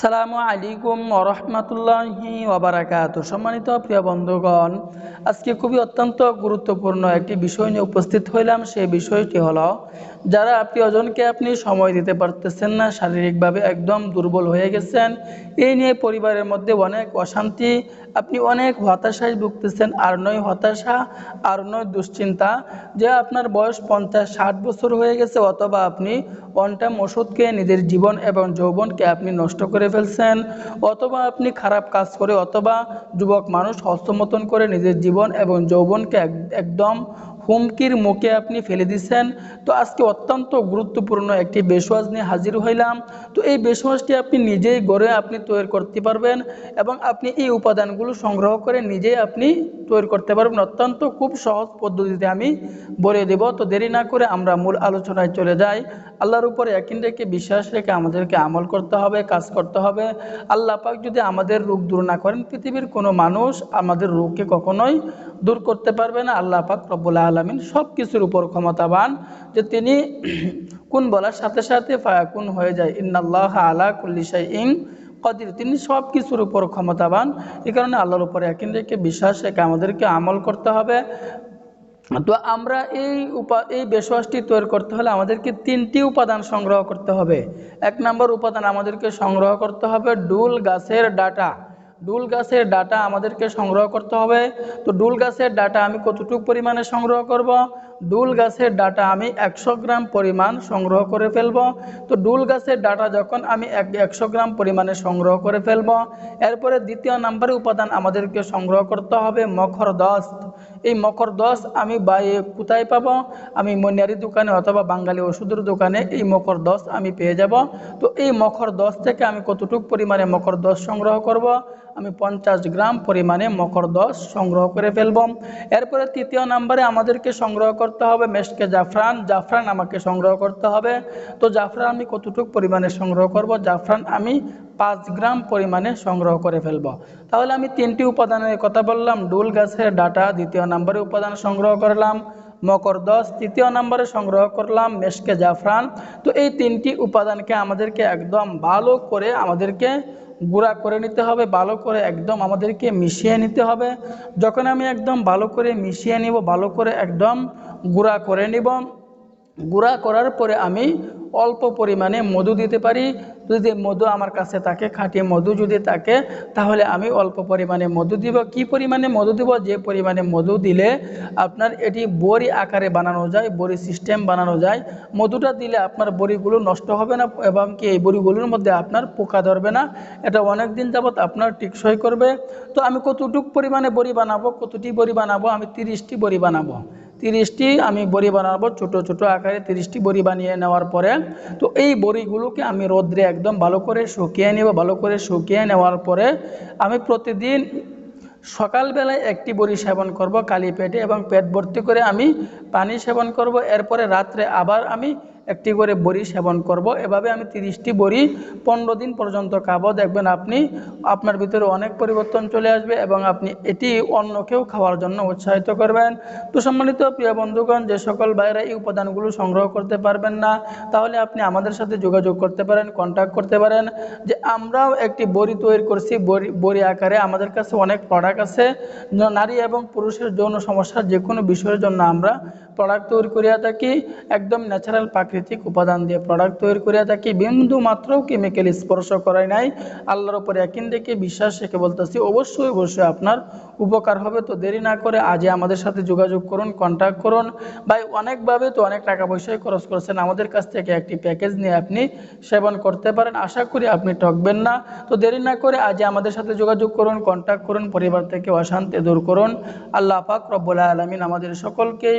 আসসালামু আলাইকুম ওরহমতুল্লাহি ওবরাকাত সম্মানিত প্রিয় বন্ধুগণ, আজকে খুবই অত্যন্ত গুরুত্বপূর্ণ একটি বিষয় নিয়ে উপস্থিত হইলাম। সেই বিষয়টি হলো, যারা আপনি প্রিয়জনকে আপনি সময় দিতে পারতেছেন না, শারীরিকভাবে একদম দুর্বল হয়ে গেছেন, এই নিয়ে পরিবারের মধ্যে অনেক অশান্তি, আপনি অনেক হতাশায় ভুগতেছেন, আর নয় হতাশা, আর নয় দুশ্চিন্তা যে আপনার বয়স পঞ্চাশ, ষাট বছর হয়ে গেছে, অথবা আপনি অনটাইম ওষুধ খেয়ে নিজের জীবন এবং যৌবনকে আপনি নষ্ট করে ফেলছেন, অথবা আপনি খারাপ কাজ করে, অথবা যুবক মানুষ হস্তমতন করে নিজের জীবন এবং যৌবনকে একদম হুমকির মুখে আপনি ফেলে দিচ্ছেন। তো আজকে অত্যন্ত গুরুত্বপূর্ণ একটি বেশওয়াজ নিয়ে হাজির হইলাম। তো এই বেশওয়াজটি আপনি নিজেই গড়ে আপনি তৈরি করতে পারবেন এবং আপনি এই উপাদানগুলো সংগ্রহ করে নিজেই আপনি তৈরি করতে পারবেন। অত্যন্ত খুব সহজ পদ্ধতিতে আমি বলে দেব। তো দেরি না করে আমরা মূল আলোচনায় চলে যাই। আল্লাহর উপরে একিন রেখে বিশ্বাস রেখে আমাদেরকে আমল করতে হবে, কাজ করতে হবে। আল্লাহ পাক যদি আমাদের রোগ দূর না করেন, পৃথিবীর কোনো মানুষ আমাদের রোগকে কখনোই দূর করতে পারবে না। আল্লাহ পাক রব্বুল আলমিন সব কিছুর উপর ক্ষমতাবান যে তিনি কোন বলার সাথে সাথে ফায়াকুন হয়ে যায়। ইন্নাল্লাহ আলা কুল্লি ইং কদির। তিনি সব কিছুর উপর ক্ষমতাবান। এই কারণে আল্লাহর উপরে একিন রেখে বিশ্বাস রেখে আমাদেরকে আমল করতে হবে। তো আমরা এই উপা, এই বেশওয়াসটি তৈরি করতে হলে আমাদেরকে তিনটি উপাদান সংগ্রহ করতে হবে। এক নম্বর উপাদান আমাদেরকে সংগ্রহ করতে হবে ডুল গাছের ডাটা। ডুল গাছের ডাটা আমাদেরকে সংগ্রহ করতে হবে। তো ডুল গাছের ডাটা আমি কতটুকু পরিমাণে সংগ্রহ করব? ডুল গাছের ডাটা আমি একশো গ্রাম পরিমাণ সংগ্রহ করে ফেলব। তো ডুল গাছের ডাটা যখন আমি এক একশো গ্রাম পরিমাণে সংগ্রহ করে ফেলব, এরপরে দ্বিতীয় নাম্বারে উপাদান আমাদেরকে সংগ্রহ করতে হবে মখর দশ এই মকর দশ আমি বাই কোথায় পাব? আমি মনিয়ারি দোকানে অথবা বাঙালি ওষুধের দোকানে এই মকর দশ আমি পেয়ে যাব। তো এই মখর দশ থেকে আমি কতটুকু পরিমাণে মকর দশ সংগ্রহ করব? আমি পঞ্চাশ গ্রাম পরিমাণে মকর দশ সংগ্রহ করে ফেলব। এরপরে তৃতীয় নাম্বারে আমাদেরকে সংগ্রহ করতে হবে মেশকে জাফরান। জাফরান আমাকে সংগ্রহ করতে হবে। তো জাফরান আমি কতটুকু পরিমাণে সংগ্রহ করব? জাফরান আমি পাঁচ গ্রাম পরিমাণে সংগ্রহ করে ফেলব। তাহলে আমি তিনটি উপাদানের কথা বললাম। ডুল গাছের ডাটা দ্বিতীয় নম্বরে উপাদান সংগ্রহ করলাম। মকর দশ তৃতীয় নম্বরে সংগ্রহ করলাম মেশকে জাফরান। তো এই তিনটি উপাদানকে আমাদেরকে একদম ভালো করে আমাদেরকে গুঁড়া করে নিতে হবে, ভালো করে একদম আমাদেরকে মিশিয়ে নিতে হবে। যখন আমি একদম ভালো করে মিশিয়ে নিব, ভালো করে একদম গুঁড়া করে নিব। গুঁড়া করার পরে আমি অল্প পরিমাণে মধু দিতে পারি। যদি মধু আমার কাছে থাকে, খাঁটি মধু যদি থাকে, তাহলে আমি অল্প পরিমাণে মধু দিব। কি পরিমাণে মধু দিব? যে পরিমাণে মধু দিলে আপনার এটি বড়ি আকারে বানানো যায়, বড়ি সিস্টেম বানানো যায়। মধুটা দিলে আপনার বড়িগুলো নষ্ট হবে না এবং কি এই বড়িগুলোর মধ্যে আপনার পোকা ধরবে না। এটা অনেক দিন যাবৎ আপনার টিকসই করবে। তো আমি কতটুক পরিমাণে বড়ি বানাবো? কতটি বড়ি বানাবো? আমি তিরিশটি বড়ি বানাবো। তিরিশটি আমি বড়ি বানাবো, ছোট ছোট আকারে তিরিশটি বড়ি বানিয়ে নেওয়ার পরে, তো এই বড়িগুলোকে আমি রোদ্রে একদম ভালো করে শুকিয়ে নেব, ভালো করে শুকিয়ে নেওয়ার পরে আমি প্রতিদিন সকালবেলায় একটি বড়ি সেবন করব কালি পেটে এবং পেট ভর্তি করে আমি পানি সেবন করব। এরপরে রাত্রে আবার আমি একটি করে বড়ি সেবন করব। এভাবে আমি তিরিশটি বড়ি পনেরো দিন পর্যন্ত খাব। দেখবেন আপনি, আপনার ভিতরে অনেক পরিবর্তন চলে আসবে এবং আপনি এটি অন্যকেও খাওয়ার জন্য উৎসাহিত করবেন। তো সম্মানিত প্রিয় বন্ধুগণ, যে সকল ভাইরা এই উপাদানগুলো সংগ্রহ করতে পারবেন না, তাহলে আপনি আমাদের সাথে যোগাযোগ করতে পারেন কন্ট্যাক্ট করতে পারেন। যে আমরাও একটি বড়ি তৈরি করছি, বড়ি বড়ি আকারে। আমাদের কাছে অনেক প্রোডাক্ট আছে। নারী এবং পুরুষের যৌন সমস্যার যে কোনো বিষয়ের জন্য আমরা প্রোডাক্ট তৈরি করিয়া থাকি, একদম ন্যাচারাল প্রাকৃতিক উপাদান দিয়ে প্রোডাক্ট তৈরি করিয়া থাকি, বিন্দু মাত্রও কেমিক্যাল স্পর্শ করাই নাই। আল্লাহর উপরে একিন দেখে বিশ্বাস রেখে বলতেছি, অবশ্যই অবশ্যই আপনার উপকার হবে, তো দেরি না করে আজই আমাদের সাথে যোগাযোগ করুন কন্ট্যাক্ট করুন। ভাই, অনেকভাবে তো অনেক টাকা পয়সাই খরচ করছেন। আমাদের কাছ থেকে একটি প্যাকেজ নিয়ে আপনি সেবন করতে পারেন। আশা করি আপনি ঠকবেন না। তো দেরি না করে আজই আমাদের সাথে যোগাযোগ করুন কন্ট্যাক্ট করুন, পরিবার থেকে অশান্তি দূর করুন। আল্লাহ পাক রব্বুল আলমিন আমাদের সকলকেই